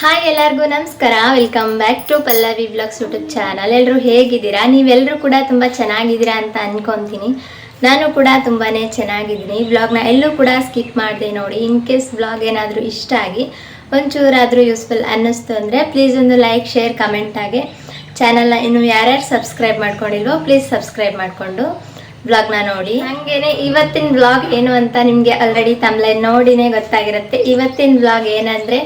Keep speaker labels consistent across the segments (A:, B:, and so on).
A: Hi ಎಲ್ಲರಿಗೂ ನಮಸ್ಕಾರ. Welcome back to Pallavi vlogs YouTube channel ಎಲ್ಲರೂ ಹೇಗಿದ್ದೀರಾ? ನೀವೆಲ್ಲರೂ ಕೂಡ ತುಂಬ ಚೆನ್ನಾಗಿದ್ದೀರಾ ಅಂತ ಅಂದ್ಕೊತೀನಿ ನಾನು ಕೂಡ ತುಂಬಾ ಚೆನ್ನಾಗಿದ್ದೀನಿ. ವ್ಲಾಗ್ನ ಎಲ್ಲೂ ಕೂಡ ಸ್ಕಿಪ್ ಮಾಡಿದೆ ನೋಡಿ. ಇನ್ ಕೇಸ್ ಬ್ಲಾಗ್ ಏನಾದರೂ ಇಷ್ಟ ಆಗಿ ಒಂಚೂರಾದರೂ ಯೂಸ್ಫುಲ್ ಅನ್ನಿಸ್ತು ಅಂದರೆ ಪ್ಲೀಸ್ ಒಂದು ಲೈಕ್ ಶೇರ್ ಕಮೆಂಟ್ ಆಗಿ ಚಾನಲ್ನ ಇನ್ನು ಯಾರ್ಯಾರು ಸಬ್ಸ್ಕ್ರೈಬ್ ಮಾಡ್ಕೊಂಡಿಲ್ವೋ ಪ್ಲೀಸ್ ಸಬ್ಸ್ಕ್ರೈಬ್ ಮಾಡಿಕೊಂಡು ವ್ಲಾಗ್ನ ನೋಡಿ. ಹಂಗೇನೆ ಇವತ್ತಿನ ಬ್ಲಾಗ್ ಏನು ಅಂತ ನಿಮಗೆ ಆಲ್ರೆಡಿ ತಮ್ಲೆ ನೋಡಿನೇ ಗೊತ್ತಾಗಿರುತ್ತೆ. ಇವತ್ತಿನ ಬ್ಲಾಗ್ ಏನಂದರೆ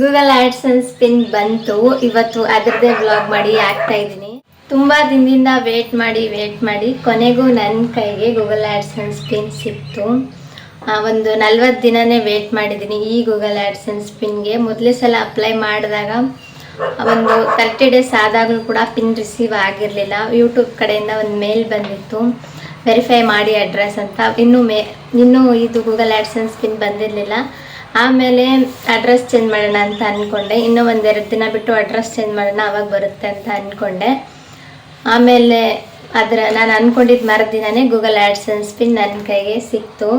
A: ಗೂಗಲ್ ಆ್ಯಡ್ಸನ್ಸ್ ಪಿನ್ ಬಂತು. ಇವತ್ತು ಅದರದ್ದೇ ಬ್ಲಾಗ್ ಮಾಡಿ ಆಗ್ತಾ ಇದ್ದೀನಿ. ತುಂಬ ದಿನದಿಂದ ವೇಟ್ ಮಾಡಿ ವೇಟ್ ಮಾಡಿ. ಕೊನೆಗೂ ನನ್ನ ಕೈಗೆ ಗೂಗಲ್ ಆ್ಯಡ್ಸನ್ಸ್ ಪಿನ್ ಸಿಕ್ತು. ಒಂದು ನಲ್ವತ್ತು ದಿನನೇ ವೇಟ್ ಮಾಡಿದ್ದೀನಿ ಈ ಗೂಗಲ್ ಆ್ಯಡ್ಸನ್ಸ್ ಸ್ಪಿನ್ಗೆ. ಮೊದಲೇ ಸಲ ಅಪ್ಲೈ ಮಾಡಿದಾಗ ಒಂದು ತರ್ಟಿ ಡೇಸ್ ಆದಾಗಲೂ ಕೂಡ ಪಿನ್ ರಿಸೀವ್ ಆಗಿರಲಿಲ್ಲ. ಯೂಟ್ಯೂಬ್ ಕಡೆಯಿಂದ ಒಂದು ಮೇಲ್ ಬಂದಿತ್ತು. ವೆರಿಫೈ ಮಾಡಿ ಅಡ್ರೆಸ್ ಅಂತ. ಇನ್ನೂ ಮೇ ಇನ್ನೂ ಇದು ಗೂಗಲ್ ಆ್ಯಡ್ಸನ್ಸ್ ಪಿನ್ ಬಂದಿರಲಿಲ್ಲ. ಆಮೇಲೆ ಅಡ್ರೆಸ್ ಚೇಂಜ್ ಮಾಡೋಣ ಅಂತ ಅಂದ್ಕೊಂಡೆ ಇನ್ನೂ ಒಂದೆರಡು ದಿನ ಬಿಟ್ಟು ಅಡ್ರೆಸ್ ಚೇಂಜ್ ಮಾಡೋಣ, ಅವಾಗ ಬರುತ್ತೆ ಅಂತ ಅಂದ್ಕೊಂಡೆ ಆಮೇಲೆ ಅದರ ನಾನು ಅಂದ್ಕೊಂಡಿದ್ದ ಮರದಿನೇ ಗೂಗಲ್ ಆ್ಯಡ್ಸನ್ಸ್ ಪಿನ್ ನನ್ನ ಕೈಗೆ ಸಿಕ್ತು.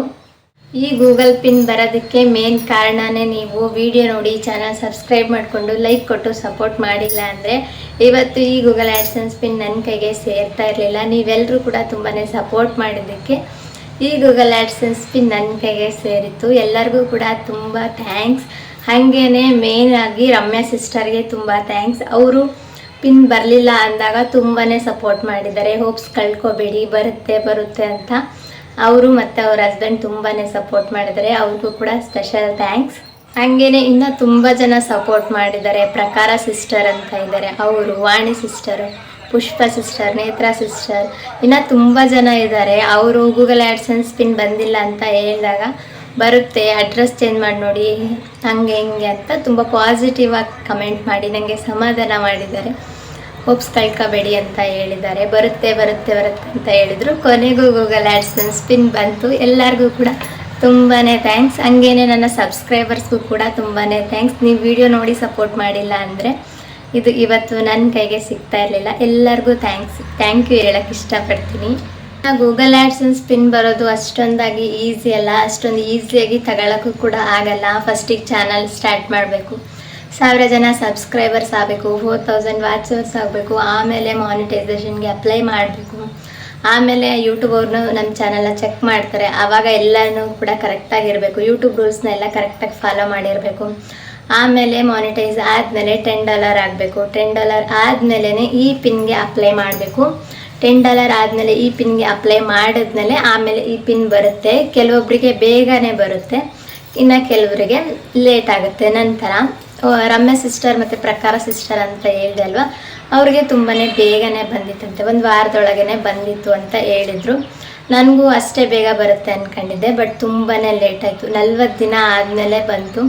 A: ಈ ಗೂಗಲ್ ಪಿನ್ ಬರೋದಕ್ಕೆ ಮೇನ್ ಕಾರಣನೇ ನೀವು ವಿಡಿಯೋ ನೋಡಿ ಚಾನಲ್ ಸಬ್ಸ್ಕ್ರೈಬ್ ಮಾಡಿಕೊಂಡು ಲೈಕ್ ಕೊಟ್ಟು ಸಪೋರ್ಟ್ ಮಾಡಿಲ್ಲ ಅಂದರೆ ಇವತ್ತು ಈ ಗೂಗಲ್ ಆ್ಯಡ್ಸನ್ಸ್ ಪಿನ್ ನನ್ನ ಕೈಗೆ ಸೇರ್ತಾ ಇರಲಿಲ್ಲ. ನೀವೆಲ್ಲರೂ ಕೂಡ ತುಂಬಾ ಸಪೋರ್ಟ್ ಮಾಡಿದ್ದಕ್ಕೆ ಈ ಗೂಗಲ್ ಆಡ್ಸೆನ್ಸ್ ಪಿನ್ ನನ್ನ ಕೈಗೆ ಸೇರಿತ್ತು. ಎಲ್ಲರಿಗೂ ಕೂಡ ತುಂಬ ಥ್ಯಾಂಕ್ಸ್ ಹಾಗೇನೆ ಮೇನ್ ಆಗಿ ರಮ್ಯಾ ಸಿಸ್ಟರ್ಗೆ ತುಂಬ ಥ್ಯಾಂಕ್ಸ್ ಅವರು ಪಿನ್ ಬರಲಿಲ್ಲ ಅಂದಾಗ ತುಂಬಾ ಸಪೋರ್ಟ್ ಮಾಡಿದ್ದಾರೆ. ಹೋಪ್ಸ್ ಕಳ್ಕೊಬೇಡಿ, ಬರುತ್ತೆ ಬರುತ್ತೆ ಅಂತ. ಅವರು ಮತ್ತು ಅವ್ರ ಹಸ್ಬೆಂಡ್ ತುಂಬಾ ಸಪೋರ್ಟ್ ಮಾಡಿದ್ದಾರೆ. ಅವ್ರಿಗೂ ಕೂಡ ಸ್ಪೆಷಲ್ ಥ್ಯಾಂಕ್ಸ್ ಹಾಗೇನೆ ಇನ್ನೂ ತುಂಬ ಜನ ಸಪೋರ್ಟ್ ಮಾಡಿದ್ದಾರೆ. ಪ್ರಕಾರ ಸಿಸ್ಟರ್ ಅಂತ ಇದ್ದಾರೆ. ಅವರು, Vani sister Pushpa sister Netra sister ಇನ್ನು ತುಂಬ ಜನ ಇದ್ದಾರೆ ಅವರು ಗೂಗಲ್ ಆ್ಯಡ್ಸನ್ಸ್ ಪಿನ್ ಬಂದಿಲ್ಲ ಅಂತ ಹೇಳಿದಾಗ ಬರುತ್ತೆ. ಅಡ್ರೆಸ್ ಚೇಂಜ್ ಮಾಡಿ ನೋಡಿ. ಹಂಗೆ ಹಿಂಗೆ ಅಂತ ತುಂಬ ಪಾಸಿಟಿವ್ ಆಗಿ ಕಮೆಂಟ್ ಮಾಡಿ ನನಗೆ ಸಮಾಧಾನ ಮಾಡಿದ್ದಾರೆ. ಹೋಪ್ಸ್ ಕಳ್ಕೊಬೇಡಿ ಅಂತ ಹೇಳಿದ್ದಾರೆ. ಬರುತ್ತೆ ಬರುತ್ತೆ ಬರುತ್ತೆ ಅಂತ ಹೇಳಿದರು. ಕೊನೆಗೂ ಗೂಗಲ್ ಆ್ಯಡ್ಸನ್ಸ್ ಪಿನ್ ಬಂತು. ಎಲ್ಲರಿಗೂ ಕೂಡ ತುಂಬಾ ಥ್ಯಾಂಕ್ಸ್ ಹಂಗೇನೆ ನನ್ನ ಸಬ್ಸ್ಕ್ರೈಬರ್ಸ್ಗೂ ಕೂಡ ತುಂಬಾ ಥ್ಯಾಂಕ್ಸ್ ನೀವು ವಿಡಿಯೋ ನೋಡಿ ಸಪೋರ್ಟ್ ಮಾಡಿಲ್ಲ ಅಂದರೆ ಇದು ಇವತ್ತು ನನ್ನ ಕೈಗೆ ಸಿಗ್ತಾ ಇರಲಿಲ್ಲ. ಎಲ್ಲರಿಗೂ ಥ್ಯಾಂಕ್ಸ್ ಥ್ಯಾಂಕ್ ಯು ಹೇಳಕ್ಕೆ ಇಷ್ಟಪಡ್ತೀನಿ. ಗೂಗಲ್ ಆ್ಯಡ್ಸನ್ಸ್ ಪಿನ್ ಬರೋದು ಅಷ್ಟೊಂದಾಗಿ ಈಸಿ ಅಲ್ಲ. ಅಷ್ಟೊಂದು ಈಸಿಯಾಗಿ ತಗೊಳ್ಳೋಕ್ಕೂ ಕೂಡ ಆಗಲ್ಲ. ಫಸ್ಟಿಗೆ ಚಾನಲ್ ಸ್ಟಾರ್ಟ್ ಮಾಡಬೇಕು. ಸಾವಿರ ಜನ ಸಬ್ಸ್ಕ್ರೈಬರ್ಸ್ ಆಗಬೇಕು ಫೋರ್ ತೌಸಂಡ್ ವಾಚರ್ಸ್ ಆಗಬೇಕು. ಆಮೇಲೆ ಮಾನಿಟೈಸೇಷನ್ಗೆ ಅಪ್ಲೈ ಮಾಡಬೇಕು. ಆಮೇಲೆ ಯೂಟ್ಯೂಬ್ ಅವ್ರನ್ನೂ ನಮ್ಮ ಚಾನಲ್ನ ಚೆಕ್ ಮಾಡ್ತಾರೆ. ಆವಾಗ ಎಲ್ಲನೂ ಕೂಡ ಕರೆಕ್ಟಾಗಿರಬೇಕು ಯೂಟ್ಯೂಬ್ ರೂಲ್ಸ್ನ ಎಲ್ಲ ಕರೆಕ್ಟಾಗಿ ಫಾಲೋ ಮಾಡಿರಬೇಕು. ಆಮೇಲೆ ಮಾನಿಟೈಸ್ ಆದಮೇಲೆ ಟೆನ್ ಡಾಲರ್ ಆಗಬೇಕು. ಟೆನ್ ಡಾಲರ್ ಆದಮೇಲೆ ಈ ಪಿನ್ಗೆ ಅಪ್ಲೈ ಮಾಡಬೇಕು. ಟೆನ್ ಡಾಲರ್ ಆದಮೇಲೆ ಈ ಪಿನ್ಗೆ ಅಪ್ಲೈ ಮಾಡಿದ್ಮೇಲೆ ಆಮೇಲೆ ಈ ಪಿನ್ ಬರುತ್ತೆ. ಕೆಲವೊಬ್ಬರಿಗೆ ಬೇಗನೆ ಬರುತ್ತೆ. ಇನ್ನು ಕೆಲವರಿಗೆ ಲೇಟ್ ಆಗುತ್ತೆ. ನಂತರ ರಮ್ಯ ಸಿಸ್ಟರ್ ಮತ್ತು ಪ್ರಕಾರ ಸಿಸ್ಟರ್ ಅಂತ ಹೇಳಿದೆ ಅಲ್ವಾ? ಅವ್ರಿಗೆ ತುಂಬಾ ಬೇಗನೆ ಬಂದಿತ್ತಂತೆ. ಒಂದು ವಾರದೊಳಗನೆ ಬಂದಿತ್ತು ಅಂತ ಹೇಳಿದರು. ನನಗೂ ಅಷ್ಟೇ ಬೇಗ ಬರುತ್ತೆ ಅಂದ್ಕೊಂಡಿದ್ದೆ ಬಟ್ ತುಂಬಾ ಲೇಟ್ ಆಯಿತು. ನಲ್ವತ್ತು ದಿನ ಆದಮೇಲೆ ಬಂತು.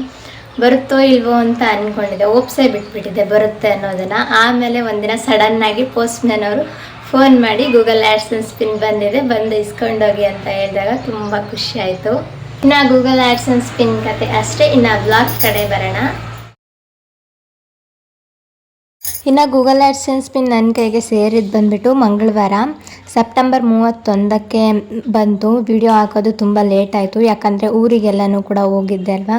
A: ಬರುತ್ತೋ ಇಲ್ವೋ ಅಂತ ಅಂದ್ಕೊಂಡಿದ್ದೆ ಓಪ್ಸೇ ಬಿಟ್ಬಿಟ್ಟಿದ್ದೆ ಬರುತ್ತೆ ಅನ್ನೋದನ್ನು. ಆಮೇಲೆ ಒಂದಿನ ಸಡನ್ನಾಗಿ ಪೋಸ್ಟ್ಮ್ಯಾನ್ ಅವರು ಫೋನ್ ಮಾಡಿ ಗೂಗಲ್ ಆ್ಯಡ್ಸನ್ಸ್ ಪಿನ್ ಬಂದಿದೆ, ಬಂದು ಇಸ್ಕೊಂಡೋಗಿ ಅಂತ ಹೇಳಿದಾಗ ತುಂಬ ಖುಷಿ ಆಯಿತು. ಇನ್ನು ಗೂಗಲ್ ಆ್ಯಡ್ಸನ್ಸ್ ಪಿನ್ ಕತೆ ಅಷ್ಟೇ, ಇನ್ನು ಬ್ಲಾಗ್ ಕಡೆ ಬರೋಣ. ಇನ್ನು ಗೂಗಲ್ ಆ್ಯಡ್ಸೆನ್ಸ್ ಪಿನ್ ನನ್ನ ಕೈಗೆ ಸೇರಿದ್ದು ಬಂದುಬಿಟ್ಟು ಮಂಗಳವಾರ ಸೆಪ್ಟೆಂಬರ್ ಮೂವತ್ತೊಂದಕ್ಕೆ ಬಂತು ವಿಡಿಯೋ ಹಾಕೋದು ತುಂಬ ಲೇಟ್ ಆಯಿತು. ಯಾಕಂದರೆ ಊರಿಗೆಲ್ಲನೂ ಕೂಡ ಹೋಗಿದ್ದೆ ಅಲ್ವಾ?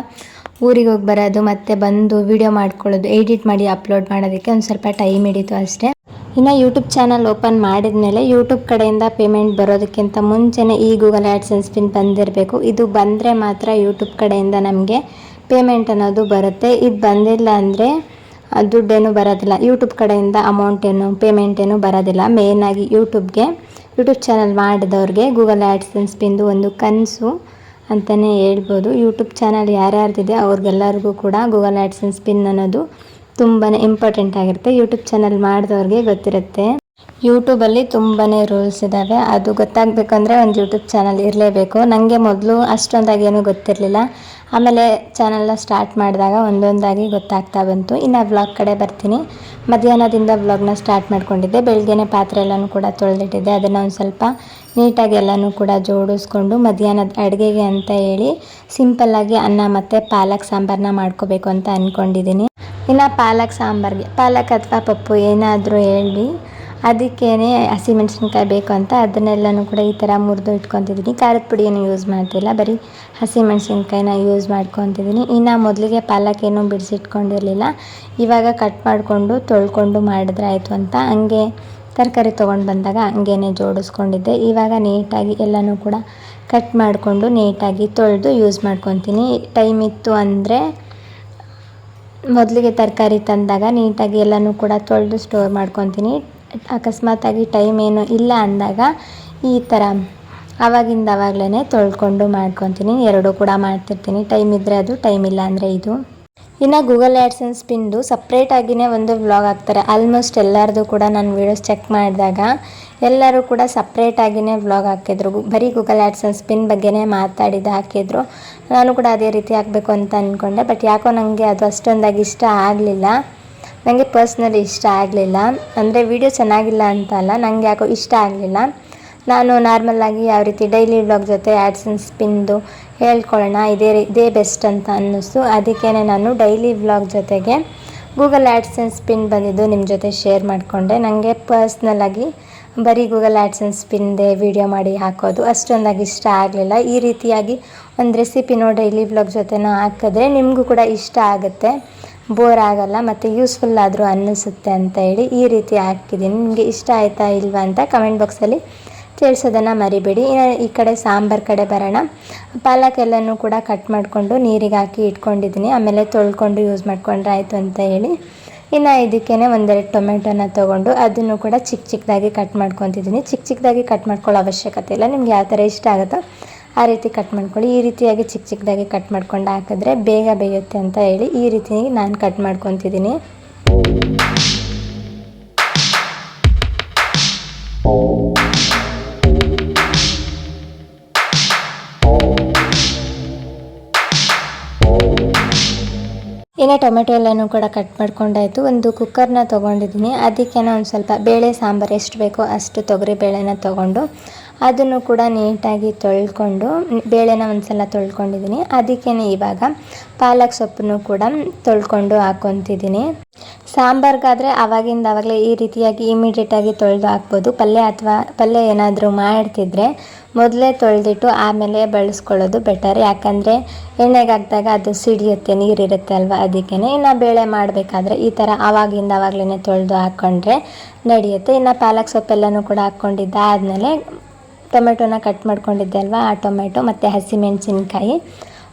A: ಊರಿಗೆ ಹೋಗಿ ಬರೋದು ಮತ್ತು ಬಂದು ವಿಡಿಯೋ ಮಾಡ್ಕೊಳ್ಳೋದು ಎಡಿಟ್ ಮಾಡಿ ಅಪ್ಲೋಡ್ ಮಾಡೋದಕ್ಕೆ ಒಂದು ಸ್ವಲ್ಪ ಟೈಮ್ ಹಿಡಿತು ಅಷ್ಟೇ. ಇನ್ನು ಯೂಟ್ಯೂಬ್ ಚಾನಲ್ ಓಪನ್ ಮಾಡಿದ ಮೇಲೆ ಯೂಟ್ಯೂಬ್ ಕಡೆಯಿಂದ ಪೇಮೆಂಟ್ ಬರೋದಕ್ಕಿಂತ ಮುಂಚೆನೇ ಈ ಗೂಗಲ್ ಆ್ಯಡ್ಸೆನ್ಸ್ ಪಿನ್ ಬಂದಿರಬೇಕು. ಇದು ಬಂದರೆ ಮಾತ್ರ ಯೂಟ್ಯೂಬ್ ಕಡೆಯಿಂದ ನಮಗೆ ಪೇಮೆಂಟ್ ಅನ್ನೋದು ಬರುತ್ತೆ. ಇದು ಬಂದಿಲ್ಲ ಅಂದರೆ ದುಡ್ಡೇನು ಬರೋದಿಲ್ಲ. ಯೂಟ್ಯೂಬ್ ಕಡೆಯಿಂದ ಅಮೌಂಟ್ ಏನು ಪೇಮೆಂಟ್ ಏನು ಬರೋದಿಲ್ಲ. ಮೇಯ್ನಾಗಿ ಯೂಟ್ಯೂಬ್ಗೆ ಯೂಟ್ಯೂಬ್ ಚಾನಲ್ ಮಾಡಿದವ್ರಿಗೆ ಗೂಗಲ್ ಆ್ಯಡ್ಸೆನ್ಸ್ ಪಿಂದು ಒಂದು ಕನಸು ಅಂತಲೇ ಹೇಳ್ಬೋದು. ಯೂಟ್ಯೂಬ್ ಚಾನಲ್ ಯಾರ್ಯಾರ್ದಿದೆ ಅವ್ರಿಗೆಲ್ಲರಿಗೂ ಕೂಡ ಗೂಗಲ್ ಆ್ಯಡ್ಸನ್ ಸ್ಪಿನ್ ಅನ್ನೋದು ತುಂಬಾ ಇಂಪಾರ್ಟೆಂಟ್ ಆಗಿರುತ್ತೆ. ಯೂಟ್ಯೂಬ್ ಚಾನಲ್ ಮಾಡಿದವ್ರಿಗೆ ಗೊತ್ತಿರುತ್ತೆ. ಯೂಟ್ಯೂಬಲ್ಲಿ ತುಂಬಾ ರೂಲ್ಸ್ ಇದ್ದಾವೆ ಅದು ಗೊತ್ತಾಗಬೇಕಂದ್ರೆ ಒಂದು ಯೂಟ್ಯೂಬ್ ಚಾನಲ್ ಇರಲೇಬೇಕು. ನನಗೆ ಮೊದಲು ಅಷ್ಟೊಂದಾಗಿ ಏನೂ ಗೊತ್ತಿರಲಿಲ್ಲ. ಆಮೇಲೆ ಚಾನಲ್ನ ಸ್ಟಾರ್ಟ್ ಮಾಡಿದಾಗ ಒಂದೊಂದಾಗಿ ಗೊತ್ತಾಗ್ತಾ ಬಂತು. ಇನ್ನು ವ್ಲಾಗ್ ಕಡೆ ಬರ್ತೀನಿ. ಮಧ್ಯಾಹ್ನದಿಂದ ವ್ಲಾಗ್ನ ಸ್ಟಾರ್ಟ್ ಮಾಡ್ಕೊಂಡಿದ್ದೆ. ಬೆಳಗ್ಗೆನೆ ಪಾತ್ರೆ ಎಲ್ಲನೂ ಕೂಡ ತೊಳೆದಿಟ್ಟಿದ್ದೆ. ಅದನ್ನು ಒಂದು ಸ್ವಲ್ಪ ನೀಟಾಗಿ ಎಲ್ಲನೂ ಕೂಡ ಜೋಡಿಸ್ಕೊಂಡು ಮಧ್ಯಾಹ್ನದ ಅಡುಗೆಗೆ ಅಂತ ಹೇಳಿ ಸಿಂಪಲ್ಲಾಗಿ ಅನ್ನ ಮತ್ತು ಪಾಲಕ್ ಸಾಂಬಾರನ್ನ ಮಾಡ್ಕೋಬೇಕು ಅಂತ ಅಂದ್ಕೊಂಡಿದ್ದೀನಿ ಇನ್ನು ಪಾಲಕ್ ಸಾಂಬಾರ್ಗೆ ಪಾಲಕ್ ಅಥವಾ ಪಪ್ಪು ಏನಾದರೂ ಹೇಳಿ ಅದಕ್ಕೇ ಹಸಿಮೆಣ್ಸಿನ್ಕಾಯಿ ಬೇಕು ಅಂತ. ಅದನ್ನೆಲ್ಲನೂ ಕೂಡ ಈ ಥರ ಮುರಿದು ಇಟ್ಕೊತಿದ್ದೀನಿ ಖಾರದ ಪುಡಿಯನ್ನು ಯೂಸ್ ಮಾಡ್ತಿಲ್ಲ. ಬರೀ ಹಸಿಮೆಣ್ಸಿನ್ಕಾಯಿನ ಯೂಸ್ ಮಾಡ್ಕೊತಿದ್ದೀನಿ ಇನ್ನು ಮೊದಲಿಗೆ ಪಾಲಕ್ ಏನೂ ಬಿಡಿಸಿಟ್ಕೊಂಡಿರಲಿಲ್ಲ. ಇವಾಗ ಕಟ್ ಮಾಡಿಕೊಂಡು ತೊಳ್ಕೊಂಡು ಮಾಡಿದ್ರೆ ಆಯಿತು ಅಂತ. ಹಂಗೆ ತರಕಾರಿ ತೊಗೊಂಡು ಬಂದಾಗ ಹಂಗೇನೆ ಜೋಡಿಸ್ಕೊಂಡಿದ್ದೆ. ಇವಾಗ ನೀಟಾಗಿ ಎಲ್ಲನೂ ಕೂಡ ಕಟ್ ಮಾಡಿಕೊಂಡು ನೀಟಾಗಿ ತೊಳೆದು ಯೂಸ್ ಮಾಡ್ಕೊತೀನಿ. ಟೈಮ್ ಇತ್ತು ಅಂದರೆ ಮೊದಲಿಗೆ ತರಕಾರಿ ತಂದಾಗ ನೀಟಾಗಿ ಎಲ್ಲನೂ ಕೂಡ ತೊಳೆದು ಸ್ಟೋರ್ ಮಾಡ್ಕೊತೀನಿ. ಅಕಸ್ಮಾತಾಗಿ ಟೈಮ್ ಏನು ಇಲ್ಲ ಅಂದಾಗ ಈ ಥರ ಆವಾಗಿಂದ ಆವಾಗಲೇ ತೊಳ್ಕೊಂಡು ಮಾಡ್ಕೊತೀನಿ. ಎರಡೂ ಕೂಡ ಮಾಡ್ತಿರ್ತೀನಿ. ಟೈಮ್ ಇದ್ದರೆ ಅದು ಟೈಮ್ ಇಲ್ಲ ಅಂದರೆ ಇದು. ಇನ್ನು ಗೂಗಲ್ ಆ್ಯಡ್ಸೆನ್ಸ್ ಪಿಂದು ಸಪ್ರೇಟಾಗಿಯೇ ಒಂದು ವ್ಲಾಗ್ ಹಾಕ್ತಾರೆ. ಆಲ್ಮೋಸ್ಟ್ ಎಲ್ಲರದು ಕೂಡ ನಾನು ವೀಡಿಯೋಸ್ ಚೆಕ್ ಮಾಡಿದಾಗ ಎಲ್ಲರೂ ಕೂಡ ಸಪ್ರೇಟಾಗಿಯೇ ವ್ಲಾಗ್ ಹಾಕಿದ್ರು. ಬರೀ ಗೂಗಲ್ ಆ್ಯಡ್ಸೆನ್ಸ್ ಸ್ಪಿನ್ ಬಗ್ಗೆನೇ ಮಾತಾಡಿದ್ದು ಹಾಕಿದ್ರು. ನಾನು ಕೂಡ ಅದೇ ರೀತಿ ಹಾಕಬೇಕು ಅಂತ ಅಂದ್ಕೊಂಡೆ ಬಟ್ ಯಾಕೋ ನನಗೆ ಅದು ಅಷ್ಟೊಂದಾಗಿ ಇಷ್ಟ ಆಗಲಿಲ್ಲ. ನನಗೆ ಪರ್ಸ್ನಲಿ ಇಷ್ಟ ಆಗಲಿಲ್ಲ. ಅಂದರೆ ವಿಡಿಯೋ ಚೆನ್ನಾಗಿಲ್ಲ ಅಂತ ಅಲ್ಲ ನನಗೆ ಯಾಕೋ ಇಷ್ಟ ಆಗಲಿಲ್ಲ. ನಾನು ನಾರ್ಮಲಾಗಿ ಯಾವ ರೀತಿ ಡೈಲಿ ವ್ಲಾಗ್ ಜೊತೆ ಆ್ಯಡ್ಸೆನ್ಸ್ ಪಿನ್ದು ಹೇಳ್ಕೊಳ್ಳೋಣ, ಇದೇ ಇದೇ ಬೆಸ್ಟ್ ಅಂತ ಅನ್ನಿಸ್ತು. ಅದಕ್ಕೇ ನಾನು ಡೈಲಿ ವ್ಲಾಗ್ ಜೊತೆಗೆ ಗೂಗಲ್ ಆ್ಯಡ್ಸೆನ್ಸ್ ಪಿನ್ ಬಂದಿದ್ದು ನಿಮ್ಮ ಜೊತೆ ಶೇರ್ ಮಾಡಿಕೊಂಡೆ. ನನಗೆ ಪರ್ಸ್ನಲಾಗಿ ಬರೀ ಗೂಗಲ್ ಆ್ಯಡ್ಸೆನ್ಸ್ ಸ್ಪಿನ್ದೆ ವಿಡಿಯೋ ಮಾಡಿ ಹಾಕೋದು ಅಷ್ಟೊಂದಾಗಿ ಇಷ್ಟ ಆಗಲಿಲ್ಲ. ಈ ರೀತಿಯಾಗಿ ಒಂದು ರೆಸಿಪಿನೋ ಡೈಲಿ ವ್ಲಾಗ್ ಜೊತೆನೋ ಹಾಕಿದ್ರೆ ನಿಮಗೂ ಕೂಡ ಇಷ್ಟ ಆಗುತ್ತೆ. ಬೋರ್ ಆಗಲ್ಲ ಮತ್ತು ಯೂಸ್ಫುಲ್ ಆದರೂ ಅನ್ನಿಸುತ್ತೆ ಅಂತ ಹೇಳಿ ಈ ರೀತಿ ಹಾಕಿದ್ದೀನಿ. ನಿಮಗೆ ಇಷ್ಟ ಆಯಿತಾ ಇಲ್ವಾ ಅಂತ ಕಮೆಂಟ್ ಬಾಕ್ಸಲ್ಲಿ ತಿಳಿಸೋದನ್ನು ಮರಿಬೇಡಿ. ಈ ಕಡೆ ಸಾಂಬಾರು ಕಡೆ ಬರೋಣ. ಪಾಲಕ್ ಎಲ್ಲನೂ ಕೂಡ ಕಟ್ ಮಾಡಿಕೊಂಡು ನೀರಿಗೆ ಹಾಕಿ ಇಟ್ಕೊಂಡಿದ್ದೀನಿ. ಆಮೇಲೆ ತೊಳ್ಕೊಂಡು ಯೂಸ್ ಮಾಡ್ಕೊಂಡ್ರೆ ಆಯಿತು ಅಂತ ಹೇಳಿ. ಇನ್ನು ಇದಕ್ಕೇ ಒಂದೆರಡು ಟೊಮೆಟೊನ ತೊಗೊಂಡು ಅದನ್ನು ಕೂಡ ಚಿಕ್ಕ ಚಿಕ್ಕದಾಗಿ ಕಟ್ ಮಾಡ್ಕೊತಿದ್ದೀನಿ. ಚಿಕ್ಕ ಚಿಕ್ಕದಾಗಿ ಕಟ್ ಮಾಡ್ಕೊಳ್ಳೋ ಅವಶ್ಯಕತೆ ಇಲ್ಲ. ನಿಮ್ಗೆ ಯಾವ ಥರ ಇಷ್ಟ ಆಗುತ್ತೋ ಆ ರೀತಿ ಕಟ್ ಮಾಡ್ಕೊಳ್ಳಿ. ಈ ರೀತಿಯಾಗಿ ಚಿಕ್ಕ ಚಿಕ್ಕದಾಗಿ ಕಟ್ ಮಾಡ್ಕೊಂಡು ಹಾಕಿದ್ರೆ ಬೇಗ ಬೇಯುತ್ತೆ ಅಂತ ಹೇಳಿ ಈ ರೀತಿ ನಾನು ಕಟ್ ಮಾಡ್ಕೊತಿದ್ದೀನಿ. ಇನ್ನು ಟೊಮೆಟೊ ಎಲ್ಲನೂ ಕೂಡ ಕಟ್ ಮಾಡ್ಕೊಂಡಾಯಿತು. ಒಂದು ಕುಕ್ಕರ್ನ ತೊಗೊಂಡಿದ್ದೀನಿ. ಅದಕ್ಕೆ ಒಂದು ಸ್ವಲ್ಪ ಬೇಳೆ, ಸಾಂಬಾರು ಎಷ್ಟು ಬೇಕೋ ಅಷ್ಟು ತೊಗರಿ ಬೇಳೆನ ತೊಗೊಂಡು ಅದನ್ನು ಕೂಡ ನೀಟಾಗಿ ತೊಳ್ಕೊಂಡು, ಬೇಳೆನ ಒಂದ್ಸಲ ತೊಳ್ಕೊಂಡಿದ್ದೀನಿ. ಅದಕ್ಕೇ ಇವಾಗ ಪಾಲಕ್ ಸೊಪ್ಪನ್ನು ಕೂಡ ತೊಳ್ಕೊಂಡು ಹಾಕೊತಿದ್ದೀನಿ ಸಾಂಬಾರ್ಗಾದರೆ ಆವಾಗಿಂದ ಆವಾಗಲೇ ಈ ರೀತಿಯಾಗಿ ಇಮಿಡಿಯೇಟಾಗಿ ತೊಳೆದು ಹಾಕ್ಬೋದು. ಪಲ್ಯ ಅಥವಾ ಪಲ್ಯ ಏನಾದರೂ ಮಾಡ್ತಿದ್ರೆ ಮೊದಲೇ ತೊಳೆದಿಟ್ಟು ಆಮೇಲೆ ಬಳಸ್ಕೊಳ್ಳೋದು ಬೆಟರ್ ಯಾಕಂದರೆ ಎಣ್ಣೆಗೆ ಹಾಕಿದಾಗ ಅದು ಸಿಡಿಯುತ್ತೆ, ನೀರಿರುತ್ತೆ ಅಲ್ವಾ ಅದಕ್ಕೇ ಇನ್ನು ಬೇಳೆ ಮಾಡಬೇಕಾದ್ರೆ ಈ ಥರ ಆವಾಗಿಂದ ಆವಾಗಲೇ ತೊಳೆದು ಹಾಕ್ಕೊಂಡ್ರೆ ನಡೆಯುತ್ತೆ. ಇನ್ನು ಪಾಲಕ್ ಸೊಪ್ಪೆಲ್ಲನೂ ಕೂಡ ಹಾಕ್ಕೊಂಡಿದ್ದಾದಮೇಲೆ ಟೊಮೆಟೊನ ಕಟ್ ಮಾಡ್ಕೊಂಡಿದ್ದೆ ಅಲ್ವಾ? ಆ ಟೊಮೆಟೊ ಮತ್ತು ಹಸಿಮೆಣಸಿನ್ಕಾಯಿ,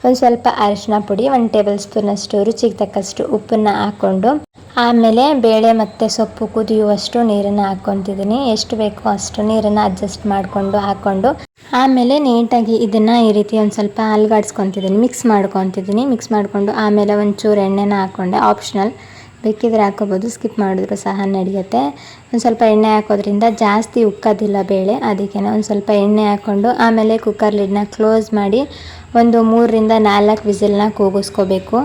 A: ಒಂದು ಸ್ವಲ್ಪ ಅರಿಶಿನ ಪುಡಿ, ಒಂದು ಟೇಬಲ್ ಸ್ಪೂನಷ್ಟು ರುಚಿಗೆ ತಕ್ಕಷ್ಟು ಉಪ್ಪನ್ನು ಹಾಕ್ಕೊಂಡು ಆಮೇಲೆ ಬೇಳೆ ಮತ್ತು ಸೊಪ್ಪು ಕುದಿಯುವಷ್ಟು ನೀರನ್ನು ಹಾಕ್ಕೊತಿದ್ದೀನಿ. ಎಷ್ಟು ಬೇಕೋ ಅಷ್ಟು ನೀರನ್ನು ಅಡ್ಜಸ್ಟ್ ಮಾಡಿಕೊಂಡು ಹಾಕ್ಕೊಂಡು ಆಮೇಲೆ ನೀಟಾಗಿ ಇದನ್ನು ಈ ರೀತಿ ಒಂದು ಸ್ವಲ್ಪ ಅಲ್ಗಾಡ್ಸ್ಕೊತಿದ್ದೀನಿ ಮಿಕ್ಸ್ ಮಾಡ್ಕೊತಿದ್ದೀನಿ. ಮಿಕ್ಸ್ ಮಾಡಿಕೊಂಡು ಆಮೇಲೆ ಒಂಚೂರು ಎಣ್ಣೆನ ಹಾಕ್ಕೊಂಡೆ ಆಪ್ಷನಲ್ ಬೇಕಿದ್ರೆ ಹಾಕೋಬೋದು ಸ್ಕಿಪ್ ಮಾಡಿದ್ರು ಸಹ ನಡೆಯುತ್ತೆ. ಒಂದು ಸ್ವಲ್ಪ ಎಣ್ಣೆ ಹಾಕೋದ್ರಿಂದ ಜಾಸ್ತಿ ಉಕ್ಕೋದಿಲ್ಲ ಬೇಳೆ ಅದಕ್ಕೆ ಒಂದು ಸ್ವಲ್ಪ ಎಣ್ಣೆ ಹಾಕ್ಕೊಂಡು ಆಮೇಲೆ ಕುಕ್ಕರ್ ಲಿಡ್ನ ಕ್ಲೋಸ್ ಮಾಡಿ ಒಂದು ಮೂರರಿಂದ ನಾಲ್ಕು ವಿಸಿಲ್ನ ಕೂಗಿಸ್ಕೋಬೇಕು.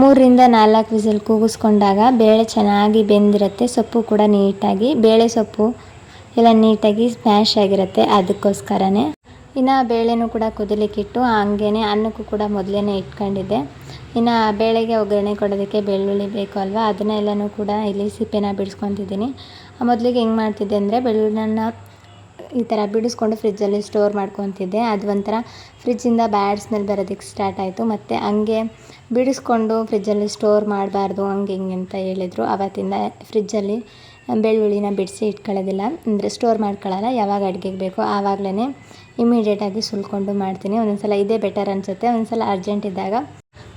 A: ಮೂರರಿಂದ ನಾಲ್ಕು ವಿಸಿಲ್ ಕೂಗಿಸ್ಕೊಂಡಾಗ ಬೇಳೆ ಚೆನ್ನಾಗಿ ಬೆಂದಿರುತ್ತೆ, ಸೊಪ್ಪು ಕೂಡ ನೀಟಾಗಿ. ಬೇಳೆ ಸೊಪ್ಪು ಎಲ್ಲ ನೀಟಾಗಿ ಸ್ಮ್ಯಾಶ್ ಆಗಿರುತ್ತೆ ಅದಕ್ಕೋಸ್ಕರನೇ. ಇನ್ನು ಬೇಳೆನೂ ಕೂಡ ಕುದಿಲಿಕ್ಕಿಟ್ಟು, ಹಂಗೇನೆ ಅನ್ನಕ್ಕೂ ಕೂಡ ಮೊದಲೇ ಇಟ್ಕೊಂಡಿದ್ದೆ. ಇನ್ನು ಬೇಳೆಗೆ ಒಗ್ಗರಣೆ ಕೊಡೋದಕ್ಕೆ ಬೆಳ್ಳುಳ್ಳಿ ಬೇಕು ಅಲ್ವಾ? ಅದನ್ನೆಲ್ಲನೂ ಕೂಡ ಇಲ್ಲಿ ಸಿಪ್ಪೆನ ಬಿಡಿಸ್ಕೊತಿದ್ದೀನಿ. ಮೊದಲಿಗೆ ಹೆಂಗೆ ಮಾಡ್ತಿದ್ದೆ ಅಂದರೆ ಬೆಳ್ಳುಳ್ಳಿನ ಈ ಥರ ಬಿಡಿಸ್ಕೊಂಡು ಫ್ರಿಜ್ಜಲ್ಲಿ ಸ್ಟೋರ್ ಮಾಡ್ಕೊತಿದ್ದೆ. ಅದು ಒಂಥರ ಫ್ರಿಜ್ಜಿಂದ ಬ್ಯಾಡ್ ಸ್ಮೆಲ್ ಬರೋದಕ್ಕೆ ಸ್ಟಾರ್ಟ್ ಆಯಿತು. ಮತ್ತು ಹಂಗೆ ಬಿಡಿಸ್ಕೊಂಡು ಫ್ರಿಜ್ಜಲ್ಲಿ ಸ್ಟೋರ್ ಮಾಡಬಾರ್ದು, ಹಂಗೆ ಹಿಂಗೆ ಅಂತ ಹೇಳಿದರು. ಆವತ್ತಿಂದ ಫ್ರಿಜ್ಜಲ್ಲಿ ಬೆಳ್ಳುಳ್ಳಿನ ಬಿಡಿಸಿ ಇಟ್ಕೊಳ್ಳೋದಿಲ್ಲ. ಅಂದರೆ ಸ್ಟೋರ್ ಮಾಡ್ಕೊಳ್ಳಲ್ಲ, ಯಾವಾಗ ಅಡುಗೆಗೆ ಬೇಕೋ ಆವಾಗಲೇ ಇಮಿಡಿಯೇಟಾಗಿ ಸುಲ್ಕೊಂಡು ಮಾಡ್ತೀನಿ. ಒಂದೊಂದು ಸಲ ಇದೇ ಬೆಟರ್ ಅನಿಸುತ್ತೆ. ಒಂದ್ಸಲ ಅರ್ಜೆಂಟ್ ಇದ್ದಾಗ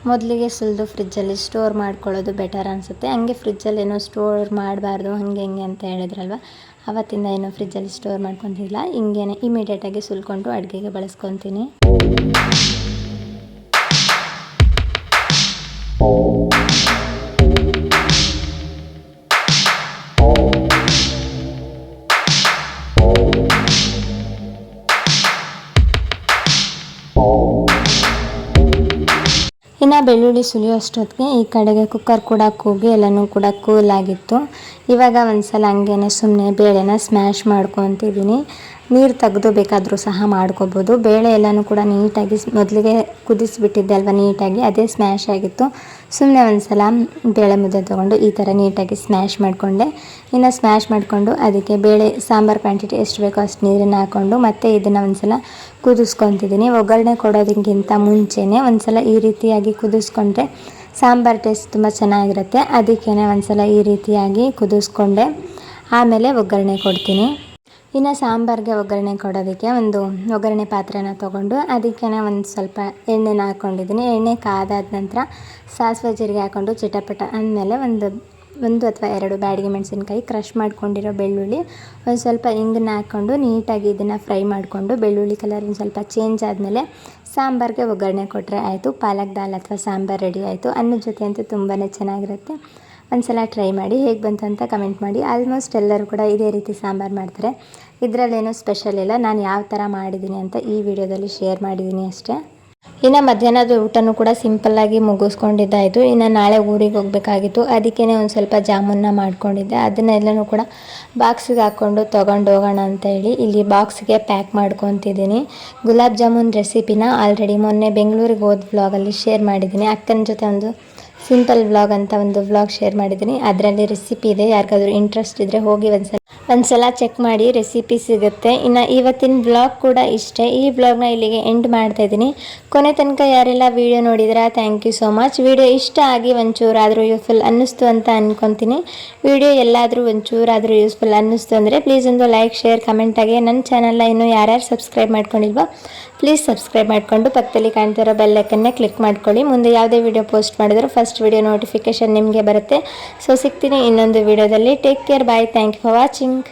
A: ಮೊದಲಿಗೆ ಸುಲಿದು ಫ್ರಿಜ್ಜಲ್ಲಿ ಸ್ಟೋರ್ ಮಾಡ್ಕೊಳ್ಳೋದು ಬೆಟರ್ ಅನಿಸುತ್ತೆ. ಹಂಗೆ ಫ್ರಿಜ್ಜಲ್ಲಿ ಏನೋ ಸ್ಟೋರ್ ಮಾಡಬಾರ್ದು, ಹಂಗೆ ಹಿಂಗೆ ಅಂತ ಹೇಳಿದ್ರಲ್ವ? ಅವತ್ತಿಂದ ಏನೋ ಫ್ರಿಜ್ಜಲ್ಲಿ ಸ್ಟೋರ್ ಮಾಡ್ಕೊತಿಲ್ಲ ಹಿಂಗೇನೆ ಇಮಿಡಿಯೇಟಾಗಿ ಸುಲ್ಕೊಂಡು ಅಡುಗೆಗೆ ಬಳಸ್ಕೊತೀನಿ. ಇನ್ನು ಬೆಳ್ಳುಳ್ಳಿ ಸುಲಿಯೋಷ್ಟೊತ್ತಿಗೆ ಈ ಕಡೆಗೆ ಕುಕ್ಕರ್ ಕೂಡ ಕೂಗಿ ಎಲ್ಲನೂ ಕೂಡ ಕೂಲ್ ಆಗಿತ್ತು. ಇವಾಗ ಒಂದ್ಸಲ ಹಂಗೇನೆ ಸುಮ್ಮನೆ ಬೇಳೆನ ಸ್ಮ್ಯಾಶ್ ಮಾಡ್ಕೊತಿದ್ದೀನಿ. ನೀರು ತೆಗೆದು ಬೇಕಾದರೂ ಸಹ ಮಾಡ್ಕೋಬೋದು. ಬೇಳೆ ಎಲ್ಲನೂ ಕೂಡ ನೀಟಾಗಿ ಮೊದಲಿಗೆ ಕುದಿಸಿಬಿಟ್ಟಿದ್ದೆ ಅಲ್ವಾ ನೀಟಾಗಿ, ಅದೇ ಸ್ಮ್ಯಾಶ್ ಆಗಿತ್ತು. ಸುಮ್ಮನೆ ಒಂದು ಸಲ ಬೇಳೆ ಮುದ್ದೆ ತೊಗೊಂಡು ಈ ಥರ ನೀಟಾಗಿ ಸ್ಮ್ಯಾಶ್ ಮಾಡಿಕೊಂಡೆ. ಇನ್ನು ಸ್ಮ್ಯಾಶ್ ಮಾಡಿಕೊಂಡು ಅದಕ್ಕೆ ಬೇಳೆ, ಸಾಂಬಾರು ಕ್ವಾಂಟಿಟಿ ಎಷ್ಟು ಬೇಕೋ ಅಷ್ಟು ನೀರನ್ನು ಹಾಕ್ಕೊಂಡು ಮತ್ತೆ ಇದನ್ನು ಒಂದು ಸಲ ಕುದಿಸ್ಕೊತಿದ್ದೀನಿ. ಒಗ್ಗರಣೆ ಕೊಡೋದಕ್ಕಿಂತ ಮುಂಚೆನೇ ಒಂದು ಸಲ ಈ ರೀತಿಯಾಗಿ ಕುದಿಸ್ಕೊಂಡ್ರೆ ಸಾಂಬಾರು ಟೇಸ್ಟ್ ತುಂಬ ಚೆನ್ನಾಗಿರುತ್ತೆ. ಅದಕ್ಕೇ ಒಂದು ಸಲ ಈ ರೀತಿಯಾಗಿ ಕುದಿಸ್ಕೊಂಡೆ. ಆಮೇಲೆ ಒಗ್ಗರಣೆ ಕೊಡ್ತೀನಿ. ಇನ್ನು ಸಾಂಬಾರಿಗೆ ಒಗ್ಗರಣೆ ಕೊಡೋದಕ್ಕೆ ಒಂದು ಒಗ್ಗರಣೆ ಪಾತ್ರೆನ ತೊಗೊಂಡು ಅದಕ್ಕೆ ಒಂದು ಸ್ವಲ್ಪ ಎಣ್ಣೆನ ಹಾಕ್ಕೊಂಡಿದ್ದೀನಿ. ಎಣ್ಣೆ ಕಾದಾದ ನಂತರ ಸಾಸಿವೆ ಜೀರಿಗೆ ಹಾಕ್ಕೊಂಡು ಚಿಟಪಟ ಅಂದಮೇಲೆ ಒಂದು ಒಂದು ಅಥವಾ ಎರಡು ಬ್ಯಾಡಿಗೆ ಮೆಣಸಿನ್ಕಾಯಿ ಕ್ರಷ್ ಮಾಡ್ಕೊಂಡಿರೋ ಬೆಳ್ಳುಳ್ಳಿ ಒಂದು ಸ್ವಲ್ಪ ಹಿಂಗನ್ನ ಹಾಕ್ಕೊಂಡು ನೀಟಾಗಿ ಇದನ್ನು ಫ್ರೈ ಮಾಡಿಕೊಂಡು ಬೆಳ್ಳುಳ್ಳಿ ಕಲರ್ ಸ್ವಲ್ಪ ಚೇಂಜ್ ಆದಮೇಲೆ ಸಾಂಬಾರಿಗೆ ಒಗ್ಗರಣೆ ಕೊಟ್ಟರೆ ಆಯಿತು. ಪಾಲಕ್ ದಾಲ್ ಅಥವಾ ಸಾಂಬಾರು ರೆಡಿ ಆಯಿತು. ಅನ್ನದ ಜೊತೆ ಅಂತೂ ತುಂಬಾ ಚೆನ್ನಾಗಿರುತ್ತೆ. ಒಂದ್ಸಲ ಟ್ರೈ ಮಾಡಿ ಹೇಗೆ ಬಂತು ಅಂತ ಕಮೆಂಟ್ ಮಾಡಿ. ಆಲ್ಮೋಸ್ಟ್ ಎಲ್ಲರೂ ಕೂಡ ಇದೇ ರೀತಿ ಸಾಂಬಾರು ಮಾಡ್ತಾರೆ. ಇದರಲ್ಲೇನೂ ಸ್ಪೆಷಲ್ ಇಲ್ಲ. ನಾನು ಯಾವ ಥರ ಮಾಡಿದ್ದೀನಿ ಅಂತ ಈ ವಿಡಿಯೋದಲ್ಲಿ ಶೇರ್ ಮಾಡಿದ್ದೀನಿ ಅಷ್ಟೇ. ಇನ್ನು ಮಧ್ಯಾಹ್ನದ ಊಟನೂ ಕೂಡ ಸಿಂಪಲ್ಲಾಗಿ ಮುಗಿಸ್ಕೊಂಡಿದ್ದಾಯಿತು. ಇನ್ನು ನಾಳೆ ಊರಿಗೆ ಹೋಗಬೇಕಾಗಿತ್ತು. ಅದಕ್ಕೇ ಒಂದು ಸ್ವಲ್ಪ ಜಾಮೂನ್ನ ಮಾಡ್ಕೊಂಡಿದ್ದೆ. ಅದನ್ನೆಲ್ಲನೂ ಕೂಡ ಬಾಕ್ಸಿಗೆ ಹಾಕ್ಕೊಂಡು ತೊಗೊಂಡು ಹೋಗೋಣ ಅಂತ ಹೇಳಿ ಇಲ್ಲಿ ಬಾಕ್ಸ್ಗೆ ಪ್ಯಾಕ್ ಮಾಡ್ಕೊತಿದ್ದೀನಿ. ಗುಲಾಬ್ ಜಾಮೂನ್ ರೆಸಿಪಿನ ಆಲ್ರೆಡಿ ಮೊನ್ನೆ ಬೆಂಗಳೂರಿಗೆ ಹೋದ ಬ್ಲಾಗಲ್ಲಿ ಶೇರ್ ಮಾಡಿದ್ದೀನಿ. ಅಕ್ಕನ ಜೊತೆ ಒಂದು ಸಿಂಪಲ್ ವ್ಲಾಗ್ ಅಂತ ಒಂದು ವ್ಲಾಗ್ ಶೇರ್ ಮಾಡಿದ್ದೀನಿ. ಅದರಲ್ಲಿ ರೆಸಿಪಿ ಇದೆ. ಯಾರಿಗಾದ್ರೂ ಇಂಟ್ರೆಸ್ಟ್ ಇದ್ದರೆ ಹೋಗಿ ಒಂದ್ಸಲ ಒಂದ್ಸಲ ಚೆಕ್ ಮಾಡಿ ರೆಸಿಪಿ ಸಿಗುತ್ತೆ. ಇನ್ನು ಇವತ್ತಿನ ಬ್ಲಾಗ್ ಕೂಡ ಇಷ್ಟೇ. ಈ ವ್ಲಾಗ್ನ ಇಲ್ಲಿಗೆ ಎಂಡ್ ಮಾಡ್ತಾ ಇದ್ದೀನಿ. ಕೊನೆ ತನಕ ಯಾರೆಲ್ಲ ವಿಡಿಯೋ ನೋಡಿದ್ರಾ thank you so much video ಇಷ್ಟ ಆಗಿ ಒಂಚೂರಾದರೂ ಯೂಸ್ಫುಲ್ ಅನ್ನಿಸ್ತು ಅಂತ ಅಂದ್ಕೊತೀನಿ ವಿಡಿಯೋ ಎಲ್ಲಾದರೂ ಒಂಚೂರಾದರೂ ಯೂಸ್ಫುಲ್ ಅನ್ನಿಸ್ತು ಅಂದರೆ ಪ್ಲೀಸ್ ಒಂದು ಲೈಕ್ ಶೇರ್ ಕಮೆಂಟಾಗಿ ನನ್ನ ಚಾನಲ್ನ ಇನ್ನೂ ಯಾರ್ಯಾರು ಸಬ್ಸ್ಕ್ರೈಬ್ ಮಾಡ್ಕೊಂಡಿಲ್ವೋ ಪ್ಲೀಸ್ ಸಬ್ಸ್ಕ್ರೈಬ್ ಮಾಡಿಕೊಂಡು ಪಕ್ಕದಲ್ಲಿ ಕಾಣ್ತಿರೋ ಬೆಲ್ಲೈಕನ್ನೇ ಕ್ಲಿಕ್ ಮಾಡ್ಕೊಳ್ಳಿ. ಮುಂದೆ ಯಾವುದೇ ವಿಡಿಯೋ ಪೋಸ್ಟ್ ಮಾಡಿದ್ರು ಫಸ್ಟ್ ವಿಡಿಯೋ ನೋಟಿಫಿಕೇಶನ್ ನಿಮಗೆ ಬರುತ್ತೆ. ಸೊ ಸಿಗ್ತೀನಿ ಇನ್ನೊಂದು ವಿಡಿಯೋದಲ್ಲಿ take care bye thank you for watching